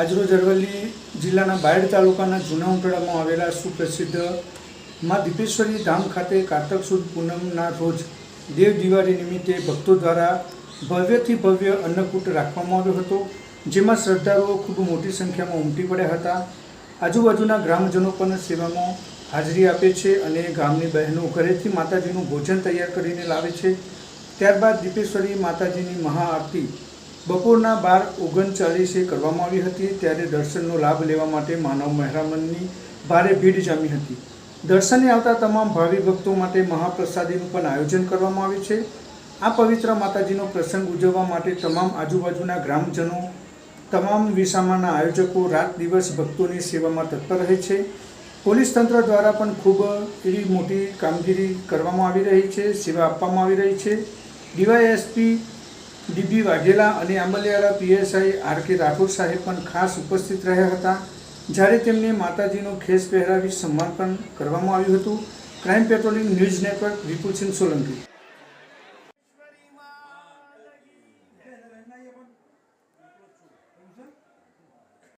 આજરોજ અરવલ્લી જિલ્લાના બાયડ તાલુકાના જૂના ઉંટડામાં આવેલા સુપ્રસિદ્ધમાં દીપેશ્વરી ધામ ખાતે કારતક સુદ પૂનમના રોજ દેવ દિવાળી નિમિત્તે ભક્તો દ્વારા ભવ્યથી ભવ્ય અન્નકૂટ રાખવામાં આવ્યો હતો, જેમાં શ્રદ્ધાળુઓ ખૂબ મોટી સંખ્યામાં ઉમટી પડ્યા હતા. આજુબાજુના ગ્રામજનો પણ સેવામાં હાજરી આપે છે અને ગામની બહેનો ઘરેથી માતાજીનું ભોજન તૈયાર કરીને લાવે છે. ત્યારબાદ દીપેશ્વરી માતાજીની મહાઆરતી બપોરના બાર ઓગણચાલીસે કરવામાં આવી હતી ત્યારે દર્શનનો લાભ લેવા માટે માનવ મહેરામણની ભારે ભીડ જામી હતી. દર્શને આવતા તમામ ભાવિ ભક્તો માટે મહાપ્રસાદીનું પણ આયોજન કરવામાં આવ્યું છે. આ પવિત્ર માતાજીનો પ્રસંગ ઉજવવા માટે તમામ આજુબાજુના ગ્રામજનો, તમામ વિસામાના આયોજકો રાત દિવસ ભક્તોની સેવામાં તત્પર રહે છે. પોલીસ તંત્ર દ્વારા પણ ખૂબ એવી મોટી કામગીરી કરવામાં આવી રહી છે, સેવા આપવામાં આવી રહી છે. ડીવાયએસપી ડીબી વાઘેલા અને Ambaliyara PSI R K Rathod સાહેબ પણ ખાસ ઉપસ્થિત રહ્યા હતા. જ્યારે તેમને માતાજીનો ખેસ પહેરાવી સન્માન પણ કરવામાં આવ્યું હતું. Crime patrolling news network Vipulsinh Solanki.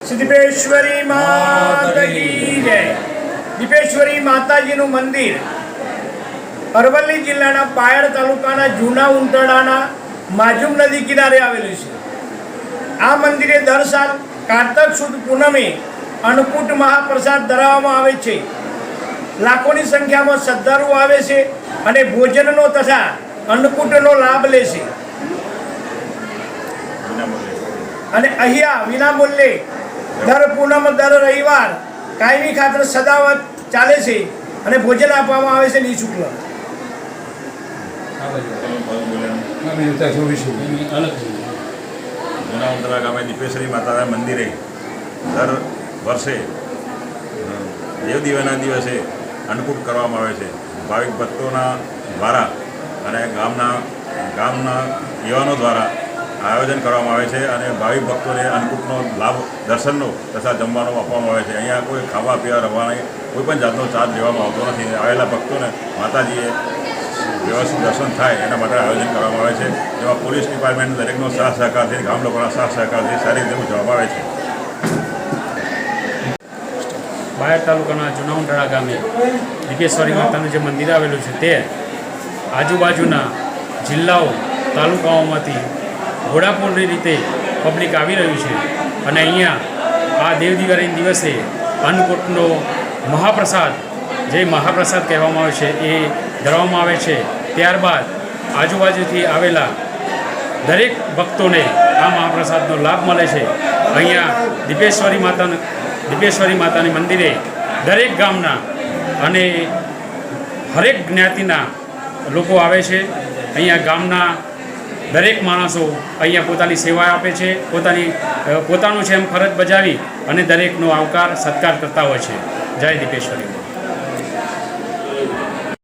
Siddheshwari માતા દીપેશ્વરી માતાજીનું મંદિર અરવલ્લી જિલ્લાના પાયડ તાલુકાના જૂના ઉંટડાના માજુમ નદી કિનારે આવેલું છે. આ મંદિરે દર સાલ કારતક સુદ પૂનમે અન્નકૂટ મહાપ્રસાદ ધરાવવામાં આવે છે. લાખોની સંખ્યામાં શ્રદ્ધાળુઓ આવે છે અને ભોજનનો તથા અન્નકૂટનો લાભ લે છે. અને અહીંયા વિનામૂલ્યે દર પૂનમ દર રવિવાર કાયમી ખાતર સદાવત ચાલે છે અને ભોજન આપવામાં આવે છે નિઃશુલ્ક. જૂના ઉંટરા ગામે દીપેશ્વરી માતાના મંદિરે દર વર્ષે દેવદીવાના દેવ દિવાના દિવસે અન્નકૂટ કરવામાં આવે છે. ભાવિક ભક્તોના દ્વારા અને ગામના ગામના યુવાનો દ્વારા આયોજન કરવામાં આવે છે અને ભાવિક ભક્તોને અન્નકૂટનો લાભ, દર્શનનો તથા જમવાનો આપવામાં આવે છે. અહીંયા કોઈ ખાવા પીવા રહેવાની કોઈ પણ જાતનો ચાર્જ લેવામાં આવતો નથી. આવેલા ભક્તોને માતાજીએ વ્યવસ્થિત દર્શન થાય એના માટે આયોજન કરવામાં આવે છે. જેમાં પોલીસ ડિપાર્ટમેન્ટ દરેકનો સાથ સહકારથી, ગામ લોકોના સાથ સહકારથી સારી રીતે ઉજવવામાં આવે છે. બાયર તાલુકાના જુનાઉંટાળા ગામે દીપેશ્વરી માતાનું જે મંદિર આવેલું છે તે આજુબાજુના જિલ્લાઓ, તાલુકાઓમાંથી ઘોડાપૂર્ણની રીતે પબ્લિક આવી રહ્યું છે. અને અહીંયા આ દેવ દિવાળીના દિવસે અન્નકૂટનો મહાપ્રસાદ, જે મહાપ્રસાદ કહેવામાં આવે છે, એ ધરવામાં આવે છે. ત્યારબાદ આજુબાજુથી આવેલા દરેક ભક્તોને આ મહાપ્રસાદનો લાભ મળે છે. અહીંયા દીપેશ્વરી માતા દીપેશ્વરી માતાની મંદિરે દરેક ગામના અને હરેક જ્ઞાતિના લોકો આવે છે. અહીંયા ગામના દરેક માણસો અહીંયા પોતાની સેવા આપે છે. પોતાની પોતાનું છે એમ ફરજ બજાવી અને દરેકનો આવકાર, સત્કાર કરતા હોય છે. જય દીપેશ્વરી.